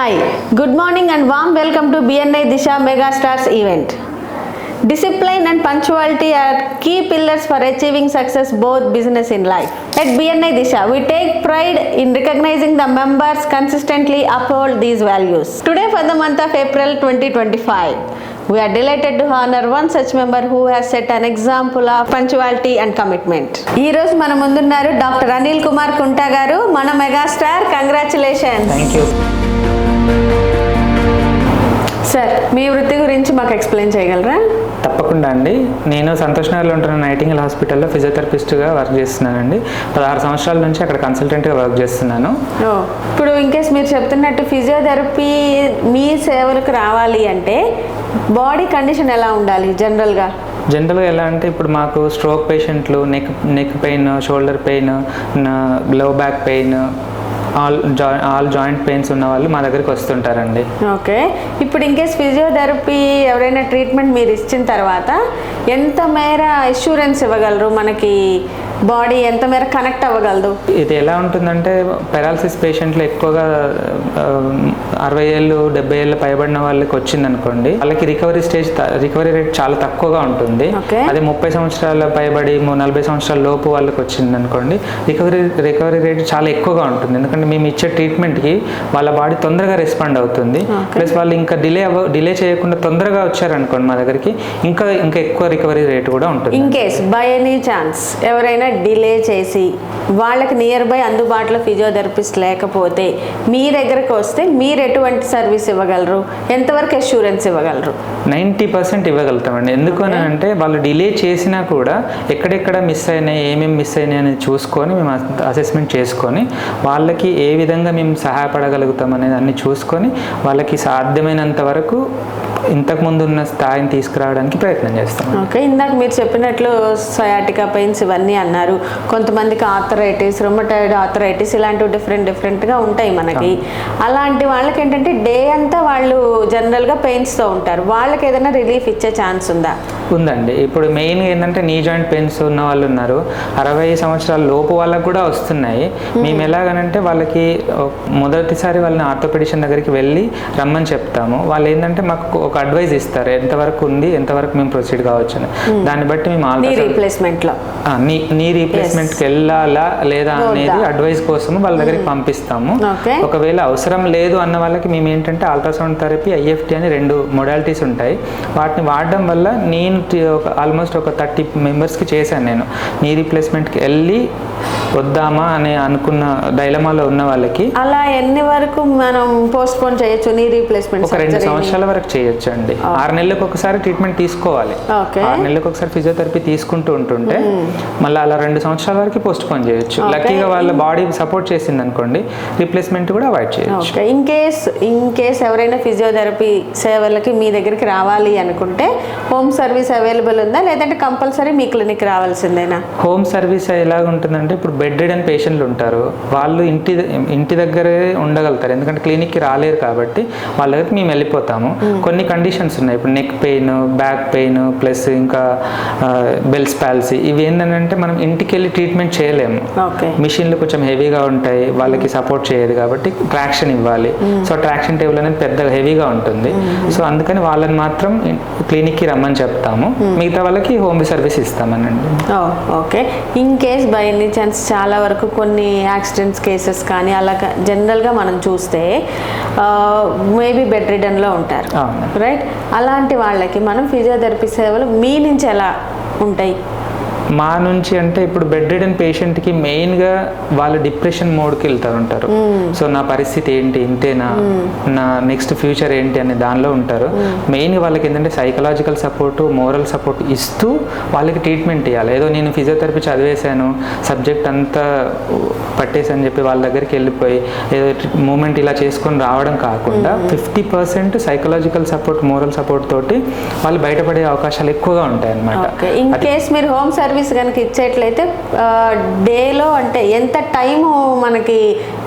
Hi good morning and warm welcome to BNI Disha megastars event discipline and punctuality are key pillars for achieving success both business in life at BNI Disha we take pride in recognising the members consistently uphold these values today for the month of April twenty twenty five we're delighted to honour one such member who has set an example of punctuality and commitment ఈ రోజు మన ముందున్నారు doctor Anil Kumar Kunta గారు మన megastar congratulation thank you sir మీ వృత్తి గురించి మాకు explain చేయగలరా? తప్పకుండా అండి. నేను సంతోష్ నగర్లో ఉంటున్న నైటింగల్ హాస్పిటల్లో ఫిజియోథెరపిస్ట్గా వర్క్ చేస్తున్నానండి. పదహారు సంవత్సరాల నుంచి అక్కడ కన్సల్టెంట్గా వర్క్ చేస్తున్నాను. ఇప్పుడు ఇన్కేస్ మీరు చెప్తున్నట్టు ఫిజియోథెరపీ మీ సేవలకు రావాలి అంటే బాడీ కండిషన్ ఎలా ఉండాలి జనరల్గా? జనరల్గా ఎలా అంటే ఇప్పుడు మాకు స్ట్రోక్ పేషెంట్లు neck neck pain shoulder పెయిన్లో back pain all ja all joint pains ఉన్న వాళ్ళు మా దగ్గరికి వస్తుంటారండి. ఓకే. ఇప్పుడు ఇన్కేస్ ఫిజియోథెరపీ ఎవరైనా ట్రీట్మెంట్ మీరు ఇచ్చిన తర్వాత ఎంత మేర ఇన్సూరెన్స్ ఇవ్వగలరు మనకి బాడీ ఎంత మేర కనెక్ట్ అవ్వగలదు? ఇది ఎలా ఉంటుందంటే పెరాలసిస్ పేషెంట్లు ఎక్కువగా అరవై ఏళ్ళు డెబ్బై ఏళ్ళు పైబడిన వాళ్ళకి వచ్చింది అనుకోండి వాళ్ళకి రికవరీ స్టేజ్ రికవరీ రేట్ చాలా తక్కువగా ఉంటుంది. అదే ముప్పై సంవత్సరాల పైబడి నలభై సంవత్సరాల లోపు వాళ్ళకి వచ్చింది అనుకోండి రికవరీ రికవరీ రేట్ చాలా ఎక్కువగా ఉంటుంది. ఎందుకంటే మేము ఇచ్చే ట్రీట్మెంట్కి వాళ్ళ బాడీ తొందరగా రెస్పాండ్ అవుతుంది. ప్లస్ వాళ్ళు ఇంకా డిలే అవ్వ డిలే చేయకుండా తొందరగా వచ్చారనుకోండి మా దగ్గరికి ఇంకా ఇంకా ఎక్కువ రికవరీ రేట్ కూడా ఉంటుంది. In case by any chance ఎవరైనా డిలే చేసి వాళ్ళకి నియర్ బై అందుబాటులో ఫిజియోథెరపిస్ట్ లేకపోతే మీ దగ్గరకు వస్తే మీరు ఎటువంటి సర్వీస్ ఇవ్వగలరు? ఎంతవరకు అష్యూరెన్స్ ఇవ్వగలరు? నైంటీ పర్సెంట్ ఇవ్వగలుగుతామండి. ఎందుకు అని అంటే వాళ్ళు డిలే చేసినా కూడా ఎక్కడెక్కడ మిస్ అయినాయి ఏమేమి మిస్ అయినాయి అనేది చూసుకొని మేము అసెస్మెంట్ చేసుకొని వాళ్ళకి ఏ విధంగా మేము సహాయపడగలుగుతాం అనేది అన్ని చూసుకొని వాళ్ళకి సాధ్యమైనంత వరకు ఇంతకు ముందు ఉన్న స్థాయిని తీసుకురావడానికి ప్రయత్నం చేస్తాం. ఓకే ఇందాక మీరు చెప్పినట్లు సయాటికా పెయిన్స్ ఇవన్నీ అన్నారు. కొంతమందికి ఆథరైటిస్ రొమటైడ్ ఆథరైటిస్ ఇలాంటివి డిఫరెంట్ డిఫరెంట్గా ఉంటాయి మనకి. అలాంటి వాళ్ళకి ఏంటంటే డే అంతా వాళ్ళు జనరల్గా పెయిన్స్తో ఉంటారు. వాళ్ళకి ఏదైనా రిలీఫ్ ఇచ్చే ఛాన్స్ ఉందా? ఉందండి ఇప్పుడు మెయిన్ ఏంటంటే నీ జాయింట్ పెయిన్స్ ఉన్న వాళ్ళు ఉన్నారు. అరవై సంవత్సరాల లోపు వాళ్ళకు కూడా వస్తున్నాయి. మేము. ఎలాగనంటే వాళ్ళకి మొదటిసారి వాళ్ళని ఆర్థోపెడిషన్ దగ్గరికి వెళ్ళి రమ్మని చెప్తాము. వాళ్ళు ఏంటంటే మాకు ఒక అడ్వైస్ ఇస్తారు. ఎంతవరకు ఉంది ఎంతవరకు మేము ప్రొసీడ్ కావచ్చు అని దాన్ని బట్టి మేము రీప్లేస్మెంట్లో నీ రీప్లేస్మెంట్కి వెళ్ళాలా లేదా? అనేది అడ్వైస్ కోసం వాళ్ళ దగ్గరికి పంపిస్తాము. ఒకవేళ అవసరం లేదు అన్న వాళ్ళకి మేము ఏంటంటే అల్ట్రాసౌండ్ థెరపీ ఐఎఫ్టీ అని రెండు మొడాలిటీస్ ఉంటాయి. వాటిని వాడడం వల్ల నేను ఒక ఆల్మోస్ట్ ఒక థర్టీ మెంబర్స్కి చేశాను నేను. నీ రీప్లేస్మెంట్కి వెళ్ళి వద్దామా అని అనుకున్న డైలమాలో ఉన్న వాళ్ళకి అలా ఎన్ని వరకు మనం పోస్ట్ పోన్ చేయొచ్చు? నీ రీప్లేస్మెంట్ ఒక రెండు సంవత్సరాల వరకు చేయొచ్చు అండి ఆరు నెలలకు ఒకసారి ట్రీట్మెంట్ తీసుకోవాలి. ఆరు నెలలకు ఒకసారి ఫిజియోథెరపీ తీసుకుంటూ ఉంటుంటే మళ్ళీ అలా రెండు సంవత్సరాల వరకు పోస్ట్ పోన్ చేయొచ్చు. లక్కీగా వాళ్ళ బాడీ సపోర్ట్ చేసింది అనుకోండి రీప్లేస్మెంట్ కూడా అవాయిడ్ చేయొచ్చు. ఇన్ కేస్ ఇన్ కేస్ ఎవరైనా ఫిజియోథెరపీ సేవలకి మీ దగ్గరికి రావాలి అనుకుంటే హోమ్ సర్వీస్ అవైలబుల్ ఉందా? లేదంటే కంపల్సరీ మీ క్లినిక్ రావాల్సిందేనా? హోమ్ సర్వీస్ ఎలాగ ఉంటుందంటే ఇప్పుడు బెడ్ అండ్ పేషెంట్లు ఉంటారు. వాళ్ళు ఇంటి ఇంటి దగ్గరే ఉండగలుగుతారు. ఎందుకంటే క్లినిక్కి రాలేరు కాబట్టి వాళ్ళ దగ్గరికి మేము వెళ్ళిపోతాము. కొన్ని కండిషన్స్ ఉన్నాయి. ఇప్పుడు neck pain back pain plus ఇంకా బెల్స్ పాలసీ ఇవి ఏంటంటే మనం ఇంటికి వెళ్ళి ట్రీట్మెంట్ చేయలేము. ఓకే. మిషన్లు కొంచెం హెవీగా ఉంటాయి. వాళ్ళకి సపోర్ట్ చేయదు కాబట్టి ట్రాక్షన్ ఇవ్వాలి. సో ట్రాక్షన్ టేబుల్ అనేది పెద్దగా హెవీగా ఉంటుంది. సో అందుకని వాళ్ళని మాత్రం క్లినిక్కి రమ్మని చెప్తాము. మిగతా వాళ్ళకి home service ఇస్తామనండి. Okay. In case by any chance చాలా వరకు కొన్ని యాక్సిడెంట్స్ కేసెస్ కానీ అలా జనరల్గా మనం చూస్తే మేబీ బెడ్ రిడన్లో ఉంటారు. రైట్ అలాంటి వాళ్ళకి మనం ఫిజియోథెరపీ సేవలు మీ నుంచి ఎలా ఉంటాయి? మా నుంచి అంటే ఇప్పుడు బెడ్ రిడన్ పేషెంట్కి మెయిన్గా వాళ్ళు డిప్రెషన్ మోడ్కి వెళ్తారు ఉంటారు సో నా పరిస్థితి ఏంటి? ఇంతేనా? నా నెక్స్ట్ ఫ్యూచర్ ఏంటి? అనే దానిలో ఉంటారు. మెయిన్గా వాళ్ళకి ఏంటంటే సైకలాజికల్ సపోర్ట్ మోరల్ సపోర్ట్ ఇస్తూ వాళ్ళకి ట్రీట్మెంట్ ఇవ్వాలి ఏదో నేను ఫిజియోథెరపీ చదివేశాను సబ్జెక్ట్ అంతా పట్టేసని చెప్పి వాళ్ళ దగ్గరికి వెళ్ళిపోయి ఏదో మూమెంట్ ఇలా చేసుకొని రావడం కాకుండా fifty percent psychological support moral support తోటి వాళ్ళు బయటపడే అవకాశాలు ఎక్కువగా ఉంటాయి అన్నమాట ఓకే. ఇన్ కేస్ మీరు హోమ్ సర్వీస్ కనుక ఇచ్చేట్లయితే డేలో అంటే ఎంత టైము మనకి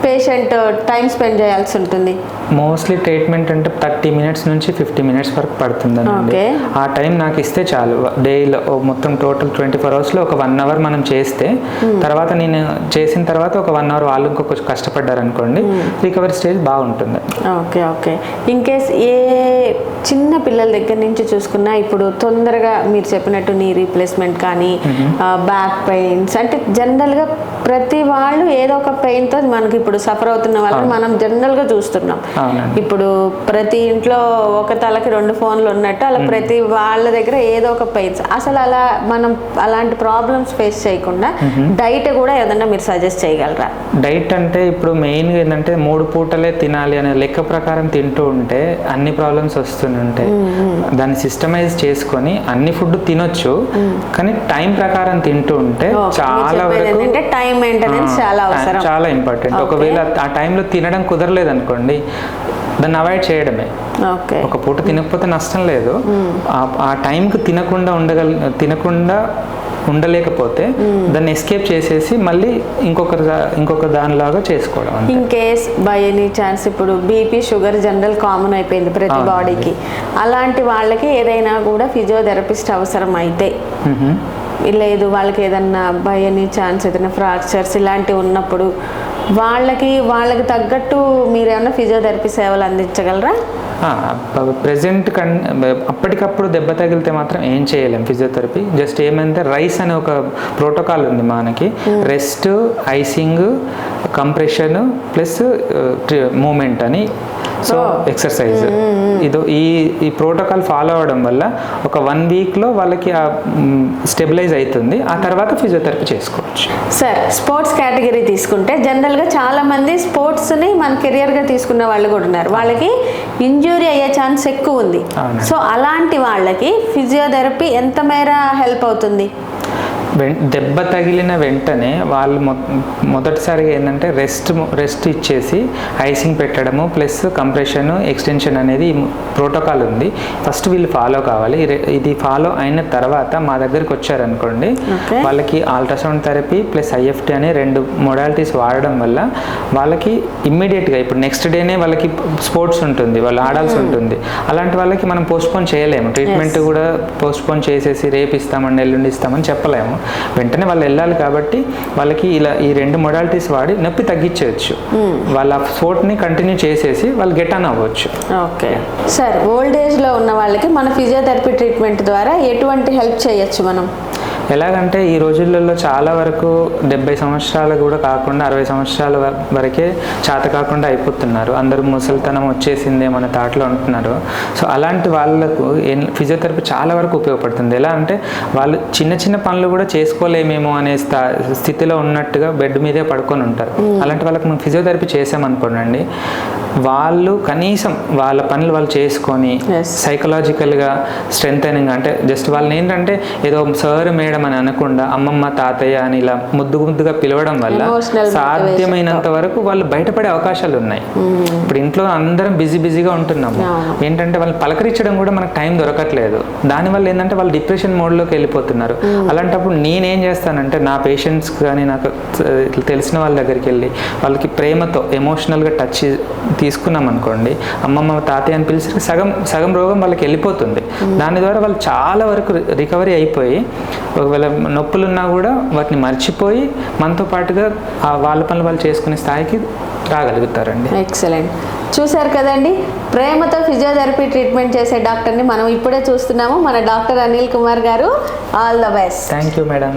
పేషెంట్ టైం స్పెండ్ చేయాల్సి ఉంటుంది. మోస్ట్లీ ట్రీట్మెంట్ అంటే థర్టీ మినిట్స్ నుంచి ఫిఫ్టీ మినిట్స్ వరకు పడుతుందండి. ఆ టైం నాకు ఇస్తే చాలు. డేలో మొత్తం టోటల్ ట్వంటీ ఫోర్ అవర్స్లో ఒక వన్ అవర్ మనం చేస్తే తర్వాత నేను చేసిన తర్వాత ఒక వన్ అవర్ వాళ్ళు ఇంకొక కష్టపడ్డారు అనుకోండి రికవరీ స్టేజ్ బాగుంటుంది. ఓకే ఓకే ఇన్ కేస్ ఏ చిన్న పిల్లల దగ్గర నుంచి చూసుకున్నా ఇప్పుడు తొందరగా మీరు చెప్పినట్టు నీ రీప్లేస్మెంట్ కానీ బ్యాక్ పెయిన్స్ అంటే జనరల్గా ప్రతి వాళ్ళు ఏదో ఒక పెయిన్తో మనకి ఇప్పుడు సఫర్ అవుతున్న వాళ్ళని మనం జనరల్గా చూస్తున్నాం. అవునండి. ఇప్పుడు ప్రతి ఇంట్లో ఒక తలకి రెండు ఫోన్లు ఉన్నట్టు అలా ప్రతి వాళ్ళ దగ్గర ఏదో ఒక పెయిన్స్. అసలు అలా మనం అలాంటి ప్రాబ్లమ్స్ ఫేస్ చేయకుండా డైట్ కూడా ఏదన్నా మీరు సజెస్ట్ చేయగలరా? డైట్ అంటే ఇప్పుడు మెయిన్గా ఏంటంటే మూడు పూటలే తినాలి అనే లెక్క ప్రకారం తింటూ ఉంటే అన్ని ప్రాబ్లమ్స్ వస్తుంటాయి దాన్ని సిస్టమైజ్ చేసుకొని అన్ని ఫుడ్ తినొచ్చు. కానీ టైం ప్రకారం తింటూ ఉంటే చాలా వరకు టైం మెయింటెనెన్స్ చాలా అవసరం. చాలా ఇంపార్టెంట్. ఒకవేళ ఆ టైంలో తినడం కుదరలేదు అనుకోండి దాన్ని అవాయిడ్ చేయడమే. ఒక పూట తినకపోతే నష్టం లేదు. ఆ- టైంకి తినకుండా ఉండగల తినకుండా ఉండలేకపోతే దాన్ని ఎస్కేప్ చేసేసి మళ్ళీ ఇంకొక ఇంకొక దానిలాగా చేసుకోవడం. In case by any chance ఇప్పుడు బీపీ షుగర్ జనరల్ కామన్ అయిపోయింది ప్రతి. బాడీకి. అలాంటి వాళ్ళకి ఏదైనా కూడా ఫిజియోథెరపిస్ట్ అవసరం అయితే. లేదు వాళ్ళకి ఏదన్నా బై ఎనీ ఛాన్స్ ఏదైనా ఫ్రాక్చర్స్ ఇలాంటివి ఉన్నప్పుడు వాళ్ళకి వాళ్ళకి తగ్గట్టు మీరు ఏమైనా ఫిజియోథెరపీ సేవలు అందించగలరా? ప్రెసెంట్ కన్ అప్పటికప్పుడు దెబ్బ తగిలితే మాత్రం ఏం చేయలేం ఫిజియోథెరపీ. జస్ట్ ఏమంటే రైస్ అనే ఒక ప్రోటోకాల్ ఉంది మనకి. Rest icing compression plus movement అని సో. ఎక్సర్సైజ్ ఇది ఈ ఈ ప్రోటోకాల్ ఫాలో అవ్వడం వల్ల ఒక వన్ వీక్లో వాళ్ళకి స్టెబిలైజ్ అవుతుంది ఆ తర్వాత ఫిజియోథెరపీ చేసుకోవచ్చు. సార్ స్పోర్ట్స్ కేటగిరీ తీసుకుంటే జనరల్గా చాలా మంది స్పోర్ట్స్ని మన కెరియర్గా తీసుకున్న వాళ్ళు కూడా ఉన్నారు. వాళ్ళకి ఇంజురీ అయ్యే ఛాన్స్ ఎక్కువ ఉంది. సో అలాంటి వాళ్ళకి ఫిజియోథెరపీ ఎంత మేర హెల్ప్ అవుతుంది? దెబ్బ తగిలిన వెంటనే వాళ్ళు మొ మొదటిసారిగా ఏంటంటే రెస్ట్ రెస్ట్ ఇచ్చేసి ఐసింగ్ పెట్టడము ప్లస్ కంప్రెషన్ ఎక్స్టెన్షన్ అనేది ప్రోటోకాల్ ఉంది. ఫస్ట్ వీళ్ళు ఫాలో కావాలి. ఇది ఫాలో అయిన తర్వాత మా దగ్గరికి వచ్చారనుకోండి. వాళ్ళకి అల్ట్రాసౌండ్ థెరపీ ప్లస్ ఐఎఫ్టీ అనే రెండు మొడాలిటీస్ వాడడం వల్ల వాళ్ళకి ఇమ్మీడియట్గా ఇప్పుడు నెక్స్ట్ డేనే వాళ్ళకి స్పోర్ట్స్ ఉంటుంది వాళ్ళు ఆడాల్సి ఉంటుంది. అలాంటి వాళ్ళకి మనం పోస్ట్పోన్ చేయలేము. ట్రీట్మెంట్ కూడా పోస్ట్పోన్ చేసేసి రేపు ఇస్తామని ఎల్లుండి ఇస్తామని చెప్పలేము. వెంటనే వాళ్ళు వెళ్ళాలి కాబట్టి వాళ్ళకి ఇలా ఈ రెండు మొడాలిటీస్ వాడి నొప్పి తగ్గించవచ్చు వాళ్ళ స్పోర్ట్ని కంటిన్యూ చేసేసి వాళ్ళు గెట్ ఆన్ అవ్వచ్చు. ఓకే. సార్ ఓల్డ్ ఏజ్లో ఉన్న వాళ్ళకి మన ఫిజియోథెరపీ ట్రీట్మెంట్ ద్వారా ఎటువంటి హెల్ప్ చేయొచ్చు మనం? ఎలాగంటే ఈ రోజులలో చాలా వరకు డెబ్బై సంవత్సరాలు కూడా కాకుండా అరవై సంవత్సరాల వరకే చేత కాకుండా అయిపోతున్నారు. అందరూ ముసలితనం వచ్చేసిందే మన తాటలో ఉంటున్నారు సో అలాంటి వాళ్ళకు ఫిజియోథెరపీ చాలా వరకు ఉపయోగపడుతుంది. ఎలా అంటే వాళ్ళు చిన్న చిన్న పనులు కూడా చేసుకోలేమేమో అనే స్థా స్థితిలో ఉన్నట్టుగా బెడ్ మీదే పడుకొని ఉంటారు. అలాంటి వాళ్ళకి మనం ఫిజియోథెరపీ చేసామనుకోండి వాళ్ళు కనీసం వాళ్ళ పనులు వాళ్ళు చేసుకొని. సైకలాజికల్గా స్ట్రెంగ్ అంటే జస్ట్ వాళ్ళని ఏంటంటే ఏదో సార్ మేడం అని అనకుండా అమ్మమ్మ తాతయ్య అని ఇలా ముద్దు ముద్దుగా పిలవడం వల్ల సాధ్యమైనంత వరకు వాళ్ళు బయటపడే అవకాశాలు ఉన్నాయి. ఇప్పుడు ఇంట్లో అందరం బిజీ బిజీగా ఉంటున్నాము. ఏంటంటే వాళ్ళు పలకరించడం కూడా మనకు టైం దొరకట్లేదు. దానివల్ల ఏంటంటే వాళ్ళు డిప్రెషన్ మోడ్లోకి వెళ్ళిపోతున్నారు. అలాంటప్పుడు నేనేం చేస్తానంటే నా పేషెంట్స్ కానీ నాకు ఇట్లా తెలిసిన వాళ్ళ దగ్గరికి వెళ్ళి వాళ్ళకి ప్రేమతో ఎమోషనల్గా టచ్ తీసుకున్నాం అనుకోండి అమ్మమ్మ తాతయ్య అని పిలిచి సగం సగం రోగం వాళ్ళకి వెళ్ళిపోతుంది. దాని ద్వారా వాళ్ళు చాలా వరకు రికవరీ అయిపోయి ఒకవేళ నొప్పులున్నా కూడా వాటిని మర్చిపోయి మనతో పాటుగా ఆ వాళ్ళ పనులు వాళ్ళు చేసుకునే స్థాయికి రాగలుగుతారండి. ఎక్సలెంట్. చూశారు కదండి ప్రేమతో ఫిజియోథెరపీ ట్రీట్మెంట్ చేసే డాక్టర్ని మనం ఇప్పుడే చూస్తున్నాము మన డాక్టర్ అనిల్ కుమార్ గారు. All the best. Thank you madam.